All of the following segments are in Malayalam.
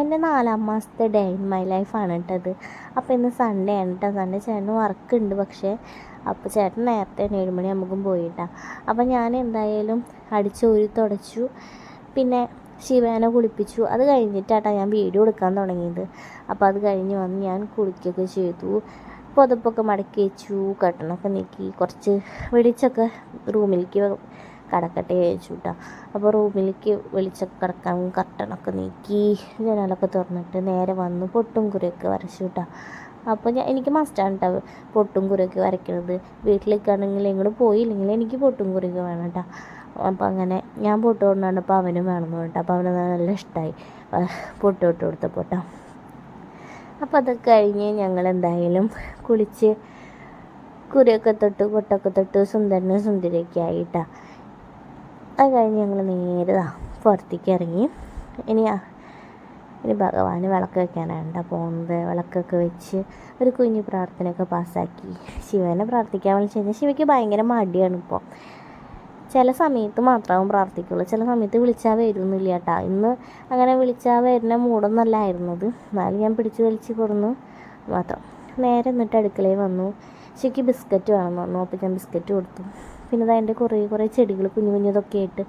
എന്റെ നാലാം മാസത്തെ ഡേ ഇൻ മൈ ലൈഫാണ് കേട്ടത് അപ്പോൾ ഇന്ന് സൺഡേ ആണ് കേട്ടോ സൺഡേ ചേട്ടന് വർക്ക് ഉണ്ട് പക്ഷേ അപ്പോൾ ചേട്ടൻ നേരത്തെ തന്നെ ഏഴ് പോയി പോയിട്ടാ. അപ്പോൾ ഞാൻ എന്തായാലും അടിച്ചോരി തുടച്ചു. പിന്നെ ശിവേനെ കുളിപ്പിച്ചു. അത് കഴിഞ്ഞിട്ടാട്ടാ ഞാൻ വീഡിയോ എടുക്കാൻ തുടങ്ങിയത്. അപ്പോൾ അത് കഴിഞ്ഞ് വന്ന് ഞാൻ കുളിക്കുകയൊക്കെ ചെയ്തു. പുതപ്പൊക്കെ മടക്കി വെച്ചു. കട്ടണൊക്കെ നീക്കി. കുറച്ച് വെളിച്ചൊക്കെ റൂമിലേക്ക് കടക്കട്ടെ ചോദിച്ചു കേട്ടോ അപ്പോൾ റൂമിലേക്ക് വെളിച്ചൊക്കെ കിടക്കാൻ കർട്ടനൊക്കെ നീക്കി ജനാലൊക്കെ തുറന്നിട്ട് നേരെ വന്ന് പൊട്ടും കുരയൊക്കെ വരച്ചു കേട്ടോ അപ്പോൾ ഞാൻ എനിക്ക് മസ്റ്റാണ് കേട്ടോ പൊട്ടും കുരയൊക്കെ വരയ്ക്കുന്നത് വീട്ടിലേക്കാണെങ്കിൽ ഇങ്ങോട്ട് പോയില്ലെങ്കിൽ എനിക്ക് പൊട്ടും കുരയൊക്കെ വേണം കേട്ടോ അപ്പോൾ അങ്ങനെ ഞാൻ പൊട്ട് കൊണ്ടാണ് അപ്പോൾ അവനും വേണമെന്ന് പറഞ്ഞിട്ട് അപ്പോൾ അവന് നല്ല ഇഷ്ടമായി പൊട്ട് ഇട്ട് കൊടുത്തപ്പോൾ കേട്ടോ അപ്പോൾ അതൊക്കെ കഴിഞ്ഞ് ഞങ്ങൾ എന്തായാലും കുളിച്ച് കുരയൊക്കെ തൊട്ട് പൊട്ടൊക്കെ തൊട്ട് സുന്ദരനും സുന്ദരിയൊക്കെ ആയിട്ടാ. അത് കഴിഞ്ഞ് ഞങ്ങൾ നേരെ പുറത്തേക്ക് ഇറങ്ങി. ഇനിയാ ഇനി ഭഗവാന് വിളക്ക് വെക്കാനാണ് പോകുന്നത് വിളക്കൊക്കെ വെച്ച് ഒരു കുഞ്ഞു പ്രാർത്ഥനയൊക്കെ പാസ്സാക്കി. ശിവനെ പ്രാർത്ഥിക്കാൻ വിളിച്ചു കഴിഞ്ഞാൽ ശിവയ്ക്ക് ഭയങ്കര മടിയാണ് ഇപ്പോൾ ചില സമയത്ത് മാത്രമാവും പ്രാർത്ഥിക്കുള്ളൂ. ചില സമയത്ത് വിളിച്ചാൽ വരുന്നില്ല കേട്ടോ ഇന്ന് അങ്ങനെ വിളിച്ചാൽ വരുന്ന മൂടൊന്നല്ലായിരുന്നത് എന്നാലും ഞാൻ പിടിച്ച് വലിച്ച് കൊടുന്നു. മാത്രം നേരെ എന്നിട്ട് അടുക്കളയിൽ വന്നു. ശരിക്ക് ബിസ്ക്കറ്റ് വേണമെന്ന് പറഞ്ഞു. അപ്പോൾ ഞാൻ ബിസ്ക്കറ്റ് കൊടുത്തു. പിന്നെ ഇതാ എന്റെ കുറേ കുറേ ചെടികൾ കുഞ്ഞു കുഞ്ഞതൊക്കെ ആയിട്ട്.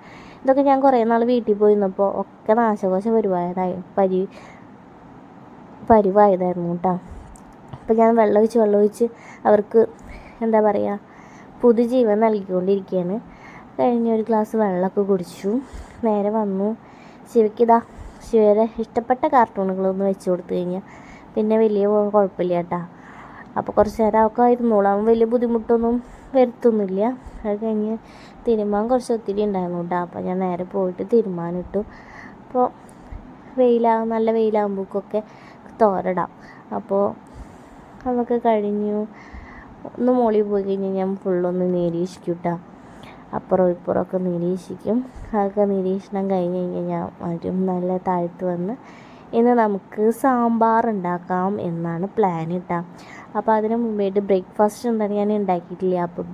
ഇതൊക്കെ ഞാൻ കുറേ നാൾ വീട്ടിൽ പോയി നിന്നപ്പോൾ ഒക്കെ നാശകോശം പരിവായതായി പരി പരിവായതായിരുന്നു കേട്ടോ. അപ്പോൾ ഞാൻ വെള്ളം ഒഴിച്ച് വെള്ളം ഒഴിച്ച് അവർക്ക് എന്താ പറയുക പുതുജീവൻ നൽകിക്കൊണ്ടിരിക്കുകയാണ് കഴിഞ്ഞ ഒരു ഗ്ലാസ് വെള്ളമൊക്കെ കുടിച്ചു. നേരെ വന്നു. ശിവയ്ക്കിതാ ശിവയുടെ ഇഷ്ടപ്പെട്ട കാർട്ടൂണുകളൊന്ന് വെച്ച് കൊടുത്തു കഴിഞ്ഞാൽ പിന്നെ വലിയ കുഴപ്പമില്ല കേട്ടോ. അപ്പോൾ കുറച്ച് നേരം അവൾക്ക് അവൻ വലിയ ബുദ്ധിമുട്ടൊന്നും വരുത്തൊന്നുമില്ല. അത് കഴിഞ്ഞ് തിരുമാൻ കുറച്ച് ഒത്തിരി ഉണ്ടായിരുന്നു കേട്ടോ. അപ്പോൾ ഞാൻ നേരെ പോയിട്ട് തിരുമാനിട്ടു അപ്പോൾ വെയിലാകും നല്ല വെയിലാകുമ്പോഴൊക്കെ തോരടാം. അപ്പോൾ അതൊക്കെ കഴിഞ്ഞു. ഒന്ന് മോളി പോയി കഴിഞ്ഞാൽ ഞാൻ ഫുള്ളൊന്ന് കേട്ടോ. അപ്പുറം ഇപ്പുറമൊക്കെ നിരീക്ഷിക്കും. അതൊക്കെ നിരീക്ഷണം കഴിഞ്ഞ് കഴിഞ്ഞാൽ ഞാൻ വരും. നല്ല താഴ്ത്ത് വന്ന് ഇന്ന് നമുക്ക് സാമ്പാർ ഉണ്ടാക്കാം എന്നാണ് പ്ലാൻ ഇട്ടാ അപ്പോൾ അതിന് മുമ്പായിട്ട് ബ്രേക്ക്ഫാസ്റ്റ് എന്താണ് ഞാൻ ഉണ്ടാക്കിയിട്ടില്ല. അപ്പോൾ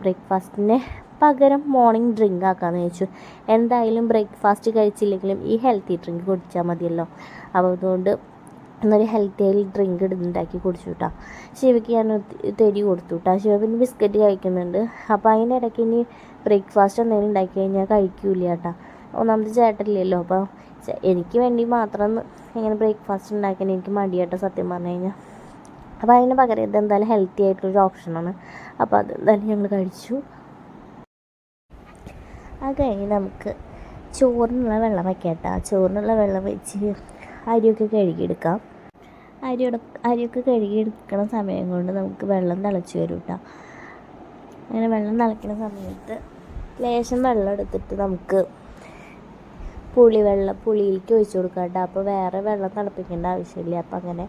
ബ്രേക്ക്ഫാസ്റ്റിന് പകരം മോർണിംഗ് ഡ്രിങ്ക് ആക്കാമെന്ന് ചോദിച്ചു എന്തായാലും ബ്രേക്ക്ഫാസ്റ്റ് കഴിച്ചില്ലെങ്കിലും ഈ ഹെൽത്തി ഡ്രിങ്ക് കുടിച്ചാൽ മതിയല്ലോ. അപ്പോൾ അതുകൊണ്ട് എന്നൊരു ഹെൽത്തി ആയി ഡ്രിങ്ക് ഉണ്ടാക്കി കുടിച്ചു കേട്ടോ ശിവയ്ക്ക് ഞാൻ തേടി കൊടുത്തു കേട്ടോ ശിവ പിന്നെ ബിസ്ക്കറ്റ് കഴിക്കുന്നുണ്ട്. അപ്പോൾ അതിനിടയ്ക്ക് ഇനി ബ്രേക്ക്ഫാസ്റ്റ് എന്തെങ്കിലും ഉണ്ടാക്കി കഴിഞ്ഞാൽ കഴിക്കൂല കേട്ടോ ഒന്നാമത് ചേട്ടനില്ലല്ലോ. അപ്പോൾ എനിക്ക് വേണ്ടി മാത്രം ഇങ്ങനെ ബ്രേക്ക്ഫാസ്റ്റ് ഉണ്ടാക്കാൻ എനിക്ക് മടിയാട്ടോ സത്യം പറഞ്ഞു കഴിഞ്ഞാൽ അപ്പോൾ അതിന് പകരം ഇത് എന്തായാലും ഹെൽത്തി ആയിട്ടുള്ളൊരു ഓപ്ഷനാണ് അപ്പോൾ അത് എന്തായാലും ഞങ്ങൾ കഴിച്ചു. അത് കഴിഞ്ഞ് നമുക്ക് ചോറിനുള്ള വെള്ളം വയ്ക്കട്ട കേട്ടോ. ചോറിനുള്ള വെള്ളം വെച്ച് അരിയൊക്കെ കഴുകിയെടുക്കാം. അരിയുടെ അരിയൊക്കെ കഴുകിയെടുക്കണ സമയം കൊണ്ട് നമുക്ക് വെള്ളം തിളച്ച് വരും കേട്ടോ. അങ്ങനെ വെള്ളം തിളയ്ക്കുന്ന സമയത്ത് ലേശം വെള്ളം എടുത്തിട്ട് നമുക്ക് പുളി വെള്ളം പുളിയിലേക്ക് ഒഴിച്ച് കൊടുക്കാം കേട്ടോ അപ്പോൾ വേറെ വെള്ളം തിളപ്പിക്കേണ്ട ആവശ്യമില്ല. അപ്പോൾ അങ്ങനെ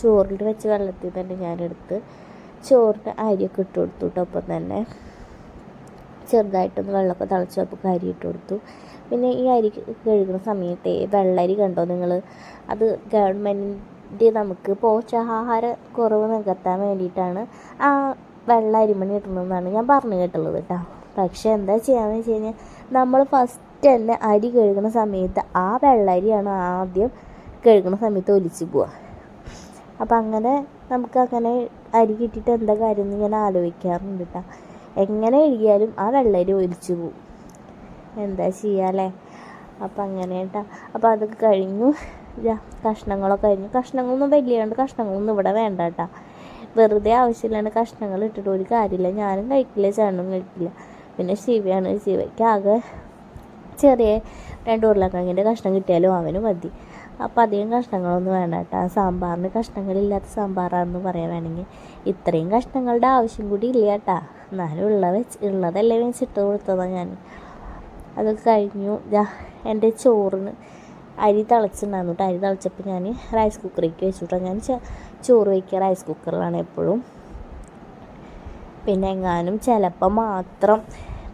ചോറിൽ വെച്ച് വെള്ളത്തിൽ തന്നെ ഞാനെടുത്ത് ചോറിന് അരിയൊക്കെ ഇട്ട് കൊടുത്തു ഒപ്പം തന്നെ. ചെറുതായിട്ടൊന്ന് വെള്ളമൊക്കെ തിളച്ചപ്പോൾ അരി ഇട്ട് കൊടുത്തു. പിന്നെ ഈ അരി കഴുകുന്ന സമയത്തെ വെള്ളരി കണ്ടോ നിങ്ങൾ അത് ഗവൺമെന്റ് നമുക്ക് പോഷകാഹാര കുറവ് നികത്താൻ വേണ്ടിയിട്ടാണ് ആ വെള്ള അരിമണി ഇടുന്നതെന്നാണ് ഞാൻ പറഞ്ഞു കേട്ടുള്ളത് കേട്ടോ പക്ഷേ എന്താ ചെയ്യാന്ന് വെച്ച് കഴിഞ്ഞാൽ നമ്മൾ ഫസ്റ്റ് തന്നെ അരി കഴുകുന്ന സമയത്ത് ആ വെള്ളരിയാണ് ആദ്യം കഴുകുന്ന സമയത്ത് ഒലിച്ച് പോവുക. അപ്പം അങ്ങനെ നമുക്ക് അങ്ങനെ അരി കിട്ടിയിട്ട് എന്താ കാര്യം എന്ന് ഞാൻ ആലോചിക്കാറുണ്ട് കേട്ടോ എങ്ങനെ കഴുകിയാലും ആ വെള്ളരി ഒലിച്ചു പോവും. എന്താ ചെയ്യാല്ലേ അപ്പം അങ്ങനെ കേട്ടോ അപ്പം അതൊക്കെ കഴിഞ്ഞു. കഷ്ണങ്ങളൊക്കെ കഴിഞ്ഞു. കഷ്ണങ്ങളൊന്നും വലിയുണ്ട് കഷ്ണങ്ങളൊന്നും ഇവിടെ വേണ്ട കേട്ടോ വെറുതെ ആവശ്യമില്ലാണ്ട് കഷ്ണങ്ങൾ ഇട്ടിട്ട് ഒരു കാര്യമില്ല. ഞാനും കഴിക്കില്ല ചേട്ടനും കഴിക്കില്ല. പിന്നെ ശിവയാണ് ശിവയ്ക്ക് ആകെ ചെറിയ രണ്ട് ഉരുളക്കിഴങ്ങിന്റെ കഷ്ണം കിട്ടിയാലും അവന് മതി. അപ്പോൾ അധികം കഷ്ണങ്ങളൊന്നും വേണ്ട കേട്ടോ. സാമ്പാറിന് കഷ്ണങ്ങളില്ലാത്ത സാമ്പാറാണെന്ന് പറയാൻ വേണമെങ്കിൽ ഇത്രയും കഷ്ണങ്ങളുടെ ആവശ്യം കൂടി ഇല്ല കേട്ടോ. എന്നാലും ഉള്ള വെച്ച് ഉള്ളതല്ലേ വെച്ചിട്ട് കൊടുത്തതാണ് ഞാൻ. അതൊക്കെ കഴിഞ്ഞു. ദാ എന്റെ ചോറിന് അരി തിളച്ചിട്ടുണ്ടായിരുന്നു കേട്ടോ. അരി തിളച്ചപ്പോൾ ഞാൻ റൈസ് കുക്കറിലേക്ക് കേട്ടോ. ഞാൻ ചോറ് വയ്ക്കുക റൈസ് കുക്കറിലാണ് എപ്പോഴും. പിന്നെ എങ്ങാനും ചിലപ്പോൾ മാത്രം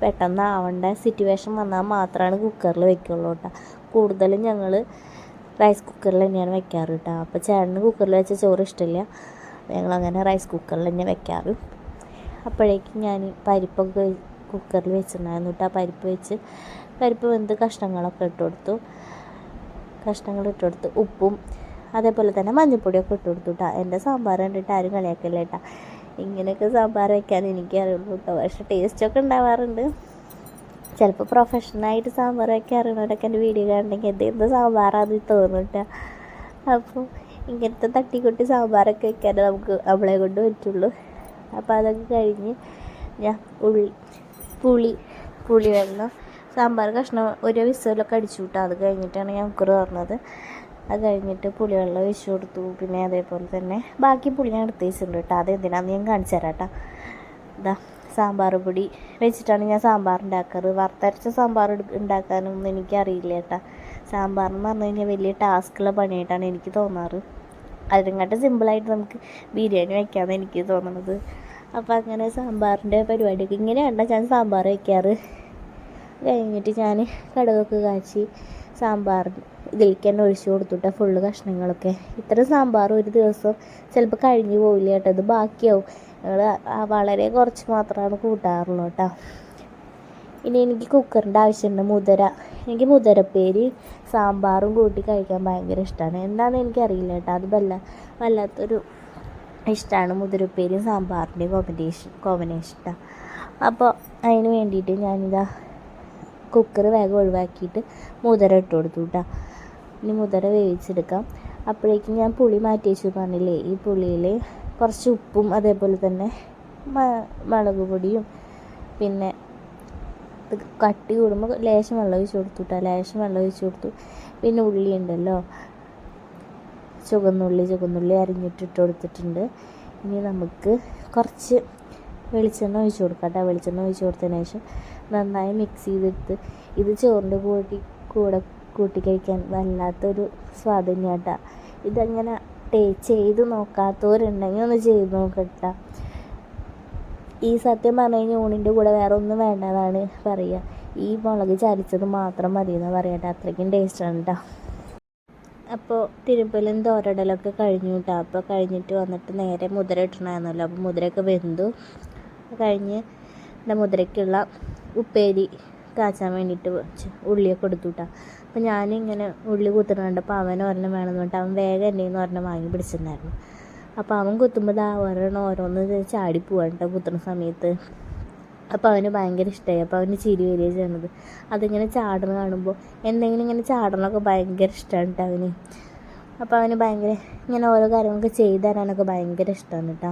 പെട്ടെന്ന് ആവേണ്ട സിറ്റുവേഷൻ വന്നാൽ മാത്രമാണ് കുക്കറിൽ വെക്കുള്ളൂ കേട്ടോ കൂടുതലും ഞങ്ങൾ റൈസ് കുക്കറിൽ തന്നെയാണ് വെക്കാറ് കേട്ടോ അപ്പോൾ ചേട്ടന് കുക്കറിൽ വെച്ച ചോറ് ഇഷ്ടമില്ല ഞങ്ങളങ്ങനെ റൈസ് കുക്കറിൽ തന്നെ വെക്കാറ്. അപ്പോഴേക്കും ഞാൻ പരിപ്പൊക്കെ കുക്കറിൽ വെച്ചിട്ടുണ്ടായിരുന്നു കേട്ടോ ആ പരിപ്പ് വെച്ച് പരിപ്പ് വെന്ത് കഷ്ണങ്ങളൊക്കെ ഇട്ട് കൊടുത്തു. കഷ്ണങ്ങൾ ഇട്ട് കൊടുത്ത്. ഉപ്പും അതേപോലെ തന്നെ മഞ്ഞൾപ്പൊടിയൊക്കെ ഇട്ട് കൊടുത്തു കേട്ടോ എന്റെ സാമ്പാർ കണ്ടിട്ട് ആരും കളിയാക്കില്ല കേട്ടോ ഇങ്ങനെയൊക്കെ സാമ്പാർ വയ്ക്കാൻ എനിക്കറിയുള്ളൂ കേട്ടോ പക്ഷേ ടേസ്റ്റൊക്കെ ഉണ്ടാവാറുണ്ട്. ചിലപ്പോൾ പ്രൊഫഷണലായിട്ട് സാമ്പാർ വയ്ക്കാൻ അറിയണവരൊക്കെ എന്റെ വീഡിയോ കാണണമെങ്കിൽ എന്ത് എന്ത് സാമ്പാറാന്ന് തോന്നിട്ട. അപ്പോൾ ഇങ്ങനത്തെ തട്ടിക്കൊട്ടി സാമ്പാറൊക്കെ വയ്ക്കാനേ നമുക്ക് അവളെ കൊണ്ട് പറ്റുള്ളൂ. അപ്പോൾ അതൊക്കെ കഴിഞ്ഞ് ഞാൻ ഉള്ളി പുളി പുളി വെള്ളം സാമ്പാർ കഷ്ണം ഒരു വിസലൊക്കെ അടിച്ചു വിട്ടാൽ അത് കഴിഞ്ഞിട്ടാണ് ഞാൻ കുക്കർ തുറന്നത്. അത് കഴിഞ്ഞിട്ട് പുളിവെള്ളം ഒഴിച്ചു കൊടുത്തു. പിന്നെ അതേപോലെ തന്നെ ബാക്കി പുളി ഞാൻ എടുത്ത് വെച്ചിട്ടുണ്ട് കേട്ടോ. അത് എന്തിനാന്ന് ഞാൻ കാണിച്ചു തരാം കേട്ടോ. ഇതാ സാമ്പാർ പൊടി വെച്ചിട്ടാണ് ഞാൻ സാമ്പാർ ഉണ്ടാക്കാറ്. വറുത്തരച്ച സാമ്പാർ ഉണ്ടാക്കാനൊന്നും എനിക്കറിയില്ല കേട്ടോ. സാമ്പാർ എന്ന് പറഞ്ഞു കഴിഞ്ഞാൽ വലിയ ടാസ്ക്കുള്ള പണിയായിട്ടാണ് എനിക്ക് തോന്നാറ്. അതിനങ്ങാട്ട് സിമ്പിളായിട്ട് നമുക്ക് ബിരിയാണി വയ്ക്കാമെന്ന് എനിക്ക് തോന്നുന്നത് അപ്പോൾ അങ്ങനെ സാമ്പാറിന്റെ പരിപാടിയൊക്കെ ഇങ്ങനെയാണ് ഞാൻ സാമ്പാർ വയ്ക്കാറ് കഴിഞ്ഞിട്ട് ഞാൻ കടുകൊക്കെ കാച്ചി സാമ്പാർ ഇതിലേക്ക് തന്നെ ഒഴിച്ചു കൊടുത്തുട്ടാ ഫുള്ള് കഷ്ണങ്ങളൊക്കെ. ഇത്ര സാമ്പാർ ഒരു ദിവസം ചിലപ്പോൾ കഴിഞ്ഞു പോവില്ല കേട്ടോ ഇത് ബാക്കിയാവും. ഞങ്ങൾ വളരെ കുറച്ച് മാത്രമാണ് കൂട്ടാറുള്ളൂ കേട്ടോ. ഇനി എനിക്ക് കുക്കറിന്റെ ആവശ്യമുണ്ട് മുതിര. എനിക്ക് മുതിരപ്പേരി സാമ്പാറും കൂട്ടി കഴിക്കാൻ ഭയങ്കര ഇഷ്ടമാണ്. എന്താണെന്ന് എനിക്കറിയില്ല കേട്ടോ അത് വല്ല വല്ലാത്തൊരു ഇഷ്ടമാണ് മുതിരപ്പേരിയും സാമ്പാറിന്റെയും കോമ്പിനേഷൻ കോമ്പിനേഷൻ കേട്ടോ അപ്പോൾ അതിന് വേണ്ടിയിട്ട് ഞാനിതാ കുക്കർ വേഗം ഒഴിവാക്കിയിട്ട് മുതിര ഇട്ട് കൊടുത്തു കേട്ടോ ഇനി മുതിര വേവിച്ചെടുക്കാം. അപ്പോഴേക്കും ഞാൻ പുളി മാറ്റി വെച്ചു പറഞ്ഞില്ലേ? ഈ പുളിയിൽ കുറച്ച് ഉപ്പും അതേപോലെ തന്നെ മുളക് പൊടിയും പിന്നെ ഇത് കട്ടി കൂടുമ്പോൾ ലേശം വെള്ളം ഒഴിച്ച് കൊടുത്തു കേട്ടോ ലേശം വെള്ളം ഒഴിച്ച് കൊടുത്തു. പിന്നെ ഉള്ളി ഉണ്ടല്ലോ? ചുവന്നുള്ളി ചുവന്നുള്ളി അരിഞ്ഞിട്ടിട്ട് കൊടുത്തിട്ടുണ്ട്. ഇനി നമുക്ക് കുറച്ച് വെളിച്ചെണ്ണ ഒഴിച്ച് കൊടുക്കാം കേട്ടോ വെളിച്ചെണ്ണ ഒഴിച്ച് കൊടുത്തതിന് ശേഷം നന്നായി മിക്സ് ചെയ്തെടുത്ത് ഇത് ചോറിന്റെ കൂട്ടി കൂടെ കൂട്ടി കഴിക്കാൻ വല്ലാത്തൊരു സ്വാദ് തന്നെയാട്ടാ ഇതങ്ങനെ ടേ ചെയ്ത് നോക്കാത്തവരുണ്ടെങ്കിൽ ഒന്ന് ചെയ്ത് നോക്കട്ടാ. ഈ സത്യം പറഞ്ഞു കഴിഞ്ഞാൽ ഊണിന്റെ കൂടെ വേറെ ഒന്നും വേണ്ടതാണ് പറയുക ഈ മുളക് ചരിച്ചത് മാത്രം മതി എന്ന് പറയട്ടെ. അത്രയ്ക്കും ടേസ്റ്റാണ് കേട്ടോ അപ്പോൾ തിരുപ്പലും തോരടലൊക്കെ കഴിഞ്ഞു കേട്ടോ അപ്പോൾ കഴിഞ്ഞിട്ട് വന്നിട്ട് നേരെ മുതിര ഇട്ടണമായിരുന്നല്ലോ അപ്പോൾ മുതിരയൊക്കെ വെന്തു. കഴിഞ്ഞ് എന്റെ മുതിരയ്ക്കുള്ള ഉപ്പേരി കാച്ചാൻ വേണ്ടിയിട്ട് ഉള്ളിയൊക്കെ എടുത്തു അപ്പം അപ്പോൾ ഞാനിങ്ങനെ ഉള്ളി കുത്തുന്നത് കണ്ടപ്പോൾ അവൻ ഒരെണ്ണം വേണമെന്ന് പറഞ്ഞിട്ട് അവൻ വേഗം എന്റെ നിന്ന് ഒരെണ്ണം വാങ്ങി പിടിച്ചിട്ടുണ്ടായിരുന്നു അപ്പോൾ അവൻ കുത്തുമ്പോൾ ദാ ഒരെണ്ണം ഓരോന്ന് ചാടി പോവാണ് കുത്തുന്ന സമയത്ത്. അപ്പോൾ അവന് ഭയങ്കര ഇഷ്ടമായി അപ്പോൾ അവന് ചിരി വരിക ചെയ്യണത്. അതിങ്ങനെ ചാടണ കാണുമ്പോൾ എന്തെങ്കിലും ഇങ്ങനെ ചാടണമൊക്കെ ഭയങ്കര ഇഷ്ടമാണ് കേട്ടോ അവന്. അപ്പോൾ അവന് ഭയങ്കര ഇങ്ങനെ ഓരോ കാര്യങ്ങളൊക്കെ ചെയ്തു തരാനൊക്കെ ഭയങ്കര ഇഷ്ടമാണ് കേട്ടോ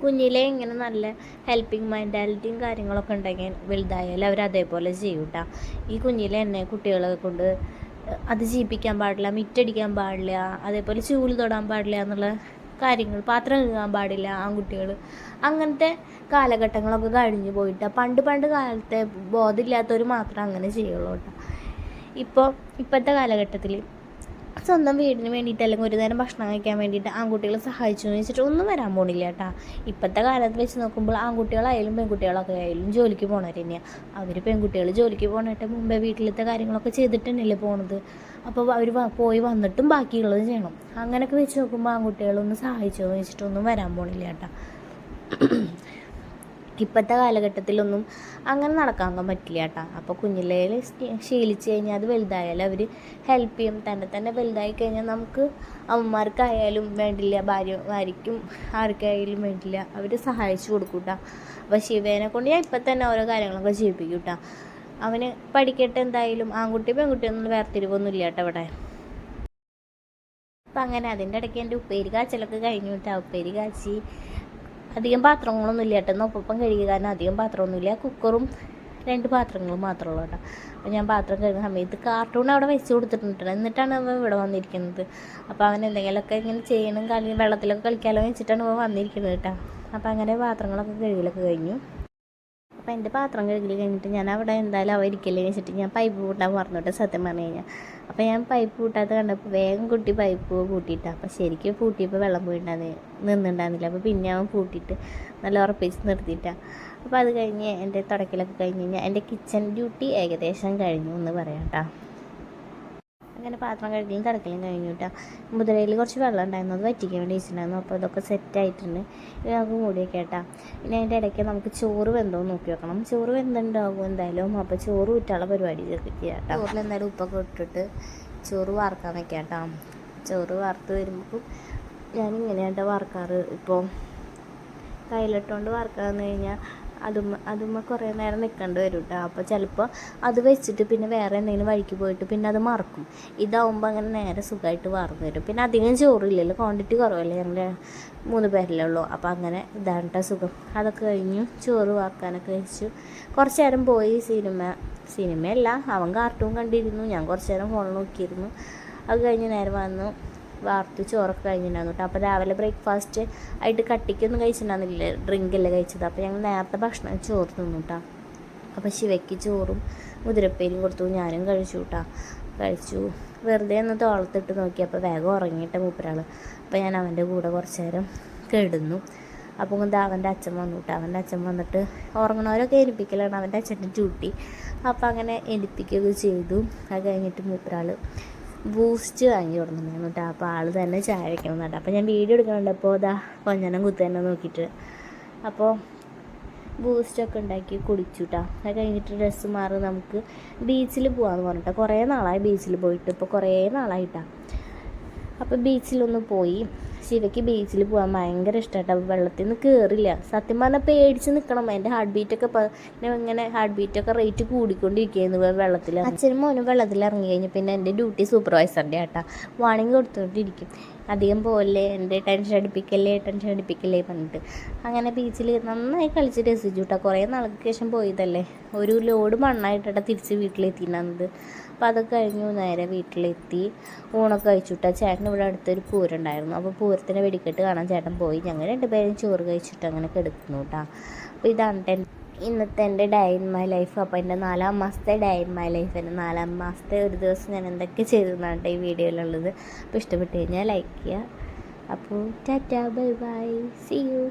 കുഞ്ഞിലെ ഇങ്ങനെ നല്ല ഹെൽപ്പിംഗ് മെന്റാലിറ്റിയും കാര്യങ്ങളൊക്കെ ഉണ്ടെങ്കിൽ വലുതായാലും അവർ അതേപോലെ ചെയ്യും കേട്ടോ ഈ കുഞ്ഞിലെ തന്നെ കുട്ടികളെ കൊണ്ട് അത് ജീവിപ്പിക്കാൻ പാടില്ല മിറ്റടിക്കാൻ പാടില്ല അതേപോലെ ചൂൽ തൊടാൻ പാടില്ല എന്നുള്ള കാര്യങ്ങൾ പാത്രം കഴുകാൻ പാടില്ല ആൺകുട്ടികൾ അങ്ങനത്തെ കാലഘട്ടങ്ങളൊക്കെ കഴിഞ്ഞു പോയിട്ട് പണ്ട് പണ്ട് കാലത്തെ ബോധമില്ലാത്തവർ മാത്രം അങ്ങനെ ചെയ്യുള്ളൂ കേട്ടോ ഇപ്പോൾ ഇപ്പോഴത്തെ കാലഘട്ടത്തിൽ സ്വന്തം വീടിന് വേണ്ടിയിട്ട് അല്ലെങ്കിൽ ഒരു നേരം ഭക്ഷണം കഴിക്കാൻ വേണ്ടിയിട്ട് ആൺകുട്ടികളെ സഹായിച്ചു എന്ന് വെച്ചിട്ട് ഒന്നും വരാൻ പോണില്ല കേട്ടാ. ഇപ്പോഴത്തെ കാലത്ത് വെച്ച് നോക്കുമ്പോൾ ആൺകുട്ടികളായാലും പെൺകുട്ടികളൊക്കെ ആയാലും ജോലിക്ക് പോണവർ തന്നെയാണ് അവർ പെൺകുട്ടികൾ ജോലിക്ക് പോകണിട്ട് മുമ്പേ വീട്ടിലത്തെ കാര്യങ്ങളൊക്കെ ചെയ്തിട്ട് തന്നെയല്ലേ പോണത് അപ്പോൾ അവർ പോയി വന്നിട്ടും ബാക്കിയുള്ളത് ചെയ്യണം. അങ്ങനെയൊക്കെ വെച്ച് നോക്കുമ്പോൾ ആൺകുട്ടികളൊന്ന് സഹായിച്ചോ എന്ന് വെച്ചിട്ടൊന്നും വരാൻ പോണില്ല കേട്ടാ. ഇപ്പോഴത്തെ കാലഘട്ടത്തിലൊന്നും അങ്ങനെ നടക്കാൻ പറ്റില്ല കേട്ടോ അപ്പോൾ കുഞ്ഞിലേ ശീലിച്ച് കഴിഞ്ഞാൽ അത് വലുതായാലും അവർ ഹെൽപ്പ് ചെയ്യും. തന്നെ തന്നെ വലുതായി കഴിഞ്ഞാൽ നമുക്ക് അമ്മമാർക്കായാലും വേണ്ടില്ല ഭാര്യ ഭാര്യയ്ക്കും ആർക്കായാലും വേണ്ടില്ല. അവർ സഹായിച്ചു കൊടുക്കും കേട്ടോ അപ്പോൾ ശിവേനെ കൊണ്ട് ഞാൻ ഇപ്പം തന്നെ ഓരോ കാര്യങ്ങളൊക്കെ ചെയ്യിപ്പിക്കും കേട്ടോ അവന് പഠിക്കട്ടെ എന്തായാലും. ആൺകുട്ടി പെൺകുട്ടി ഒന്നും വേർതിരിവൊന്നും ഇല്ല കേട്ടോ ഇവിടെ. അപ്പം അങ്ങനെ അതിന്റെ ഇടയ്ക്ക് എന്റെ ഉപ്പേരി കാച്ചലൊക്കെ കഴിഞ്ഞു കേട്ടോ ഉപ്പേരി കാച്ചി അധികം പാത്രങ്ങളൊന്നും ഇല്ല കേട്ടോ. ഒപ്പം കഴുകി കാരണം അധികം പാത്രമൊന്നുമില്ല. കുക്കറും രണ്ട് പാത്രങ്ങൾ മാത്രമേ ഉള്ളൂ കേട്ടോ. അപ്പോൾ ഞാൻ പാത്രം കഴുകുന്ന സമയത്ത് കാർട്ടൂൺ അവിടെ വെച്ച് കൊടുത്തിട്ടുണ്ട്. എന്നിട്ടാണ് അവൻ ഇവിടെ വന്നിരിക്കുന്നത്. അപ്പോൾ അവൻ എന്തെങ്കിലുമൊക്കെ ഇങ്ങനെ ചെയ്യണം കളി വെള്ളത്തിലൊക്കെ കളിക്കാലോ വെച്ചിട്ടാണ് അവൻ വന്നിരിക്കുന്നത് കേട്ടോ. അപ്പോൾ അങ്ങനെ പാത്രങ്ങളൊക്കെ കഴുകലൊക്കെ കഴിഞ്ഞു. അപ്പോൾ എന്റെ പാത്രം കഴുകി കഴിഞ്ഞിട്ട് ഞാൻ അവിടെ എന്തായാലും അവ ഇരിക്കല്ലേ വെച്ചിട്ട് ഞാൻ പൈപ്പ് കൂട്ടാൻ പറഞ്ഞിട്ട് സത്യം പറഞ്ഞു കഴിഞ്ഞാൽ. അപ്പോൾ ഞാൻ പൈപ്പ് കൂട്ടാത്ത കണ്ടപ്പോൾ വേഗം കുട്ടി പൈപ്പ് കൂട്ടിയിട്ട്. അപ്പോൾ ശരിക്കും പൂട്ടിയപ്പോൾ വെള്ളം പോയിട്ടുണ്ടാന്ന് നിന്നുണ്ടായിരുന്നില്ല അപ്പോൾ പിന്നെ അവൻ പൂട്ടിയിട്ട് നല്ല ഉറപ്പിച്ച് നിർത്തിയിട്ടാണ് അപ്പോൾ അത് കഴിഞ്ഞ് എന്റെ തുടക്കിലൊക്കെ കഴിഞ്ഞ് കഴിഞ്ഞാൽ എന്റെ കിച്ചൺ ഡ്യൂട്ടി ഏകദേശം കഴിഞ്ഞു എന്ന് പറയാം കേട്ടോ. അങ്ങനെ പാത്രം കഴുകലും തടക്കലും കഴിഞ്ഞു കേട്ടോ മുതിരയിൽ കുറച്ച് വെള്ളം ഉണ്ടായിരുന്നു. അത് വറ്റിക്കാൻ വേണ്ടി വെച്ചിട്ടുണ്ടായിരുന്നു. അപ്പോൾ അതൊക്കെ സെറ്റായിട്ടുണ്ട് ഇനി നമുക്ക് മൂടിയൊക്കെ കേട്ടോ പിന്നെ അതിന്റെ ഇടയ്ക്ക് നമുക്ക് ചോറ് വെന്തോ നോക്കി വെക്കണം. ചോറ് വെന്തുണ്ടാകും എന്തായാലും. അപ്പോൾ ചോറ് ഊറ്റാനുള്ള പരിപാടി കേട്ടോ ചോറിൽ എന്തായാലും ഉപ്പൊക്കെ ഇട്ടിട്ട് ചോറ് വാർക്കാൻ വെക്കാം കേട്ടോ ചോറ് വാർത്ത് വരുമ്പോൾ ഞാനിങ്ങനെയാട്ടോ വാർക്കാറ്. ഇപ്പോൾ കയ്യിലിട്ടുകൊണ്ട് വാർക്കാന്ന് കഴിഞ്ഞാൽ അതുമ്മ അതുമ്മ കുറേ നേരം നിൽക്കേണ്ടി വരും കേട്ടോ അപ്പോൾ ചിലപ്പോൾ അത് വെച്ചിട്ട് പിന്നെ വേറെ എന്തെങ്കിലും വഴിക്ക് പോയിട്ട് പിന്നെ അത് മറക്കും. ഇതാവുമ്പോൾ അങ്ങനെ നേരെ സുഖമായിട്ട് വാർന്നു വരും. പിന്നെ അധികം ചോറില്ലല്ലോ ക്വാണ്ടിറ്റി കുറവല്ലേ ഞങ്ങൾ മൂന്ന് പേരല്ലേ ഉള്ളൂ. അപ്പോൾ അങ്ങനെ ഇതാണ് കേട്ടോ സുഖം. അതൊക്കെ കഴിഞ്ഞു ചോറ് വാർക്കാനൊക്കെ വെച്ചു. കുറച്ച് നേരം പോയി സിനിമ സിനിമയല്ല അവൻ കാർട്ടൂൺ കണ്ടിരുന്നു. ഞാൻ കുറച്ച് നേരം ഫോൺ നോക്കിയിരുന്നു. അത് കഴിഞ്ഞ് നേരെ വന്നു. വാർത്ത് ചോറൊക്കെ കഴിഞ്ഞിട്ടുണ്ടായിരുന്നു കേട്ടോ. അപ്പോൾ രാവിലെ ബ്രേക്ക്ഫാസ്റ്റ് ആയിട്ട് കട്ടിക്കൊന്നും കഴിച്ചിട്ടുണ്ടായിരുന്നില്ല. ഡ്രിങ്ക് അല്ലേ കഴിച്ചത്. അപ്പോൾ ഞങ്ങൾ നേരത്തെ ഭക്ഷണം ചോറ് തിന്നു കേട്ടോ. അപ്പോൾ ശിവയ്ക്ക് ചോറും മുതിരപ്പേരും കൊടുത്തു. ഞാനും കഴിച്ചു കേട്ടോ. കഴിച്ചു. വെറുതെ ഒന്ന് തോളത്തിട്ട് നോക്കി. അപ്പോൾ വേഗം ഉറങ്ങിയിട്ട് മൂപ്പരാൾ അപ്പോൾ ഞാൻ അവന്റെ കൂടെ കുറച്ച് നേരം കിടന്നു. അപ്പോൾ എന്താ അവന്റെ അച്ഛൻ വന്നു കേട്ടോ. അവന്റെ അച്ഛൻ വന്നിട്ട് ഉറങ്ങണവരൊക്കെ എണിപ്പിക്കലാണ്. അവന്റെ അച്ഛന്റെ ഡ്യൂട്ടി. അപ്പോൾ അങ്ങനെ എണിപ്പിക്കുകയൊക്കെ ചെയ്തു. അത് കഴിഞ്ഞിട്ട് മൂപ്പരാൾ ബൂസ്റ്റ് വാങ്ങി കൊടുക്കുന്നുണ്ടായിരുന്നു കേട്ടോ. അപ്പോൾ ആൾ തന്നെ ചായ വയ്ക്കണം കേട്ടോ. അപ്പോൾ ഞാൻ വീഡിയോ എടുക്കുന്നുണ്ട്. അപ്പോൾ അതാ കൊഞ്ഞനം കുത്തന്നെ നോക്കിയിട്ട്. അപ്പോൾ ബൂസ്റ്റൊക്കെ ഉണ്ടാക്കി കുടിച്ചു കേട്ടോ അത് കഴിഞ്ഞിട്ട് ഡ്രസ്സ് മാറി നമുക്ക് ബീച്ചിൽ പോകാമെന്ന് പറഞ്ഞിട്ടോ. കുറേ നാളായി ബീച്ചിൽ പോയിട്ട്. ഇപ്പോൾ കുറേ നാളായിട്ടാണ് അപ്പോൾ ബീച്ചിലൊന്ന് പോയി. ശിവയ്ക്ക് ബീച്ചിൽ പോകാൻ ഭയങ്കര ഇഷ്ടമായിട്ട് അപ്പോൾ വെള്ളത്തിൽ നിന്ന് കയറില്ല സത്യം പറഞ്ഞാൽ പേടിച്ച് നിൽക്കണം എന്റെ ഹാർട്ട് ബീറ്റൊക്കെ ഇങ്ങനെ ഹാർട്ട് ബീറ്റൊക്കെ റേറ്റ് കൂടിക്കൊണ്ടിരിക്കുകയായിരുന്നു വെള്ളത്തിൽ അച്ഛനും മോനും വെള്ളത്തിൽ ഇറങ്ങി കഴിഞ്ഞ് പിന്നെ എന്റെ ഡ്യൂട്ടി സൂപ്പർവൈസറിന്റെ ആട്ടാ. വാണിംഗ് കൊടുത്തുകൊണ്ടിരിക്കും അധികം പോലെ എന്റെ ടെൻഷൻ അടിപ്പിക്കല്ലേ? ടെൻഷൻ അടിപ്പിക്കല്ലേ പറഞ്ഞിട്ട്. അങ്ങനെ ബീച്ചിൽ നന്നായി കളിച്ച് രസിച്ചു കേട്ടോ കുറേ നാൾക്ക് ശേഷം പോയതല്ലേ? ഒരു ലോഡ് മണ്ണായിട്ടാണ് തിരിച്ച് വീട്ടിലെത്തിയിട്ടുണ്ടാകുന്നത് അപ്പോൾ അതൊക്കെ കഴിഞ്ഞു നേരെ വീട്ടിലെത്തി. ഊണൊക്കെ കഴിച്ചുവിട്ടാൽ ചേട്ടൻ ഇവിടെ അടുത്തൊരു പൂരുണ്ടായിരുന്നു അപ്പോൾ പൂരത്തിന്റെ വെടിക്കെട്ട് കാണാൻ ചേട്ടൻ പോയി. ഞങ്ങൾ രണ്ടുപേരും ചോറ് കഴിച്ചിട്ട് അങ്ങനെ കിടക്കുന്നു കേട്ടോ അപ്പോൾ ഇതാണ് ഇന്നത്തെ എന്റെ ഡേ ഇൻ മൈ ലൈഫ്. അപ്പോൾ എന്റെ നാലാം മാസത്തെ ഡേ ഇൻ മൈ ലൈഫ്. എന്റെ നാലാം മാസത്തെ ഒരു ദിവസം ഞാൻ എന്തൊക്കെ ചെയ്തു എന്നാണ് ഈ വീഡിയോയിലുള്ളത്. അപ്പോൾ ഇഷ്ടപ്പെട്ട് കഴിഞ്ഞാൽ ലൈക്ക് ചെയ്യുക. അപ്പോൾ tata. Bye bye. See you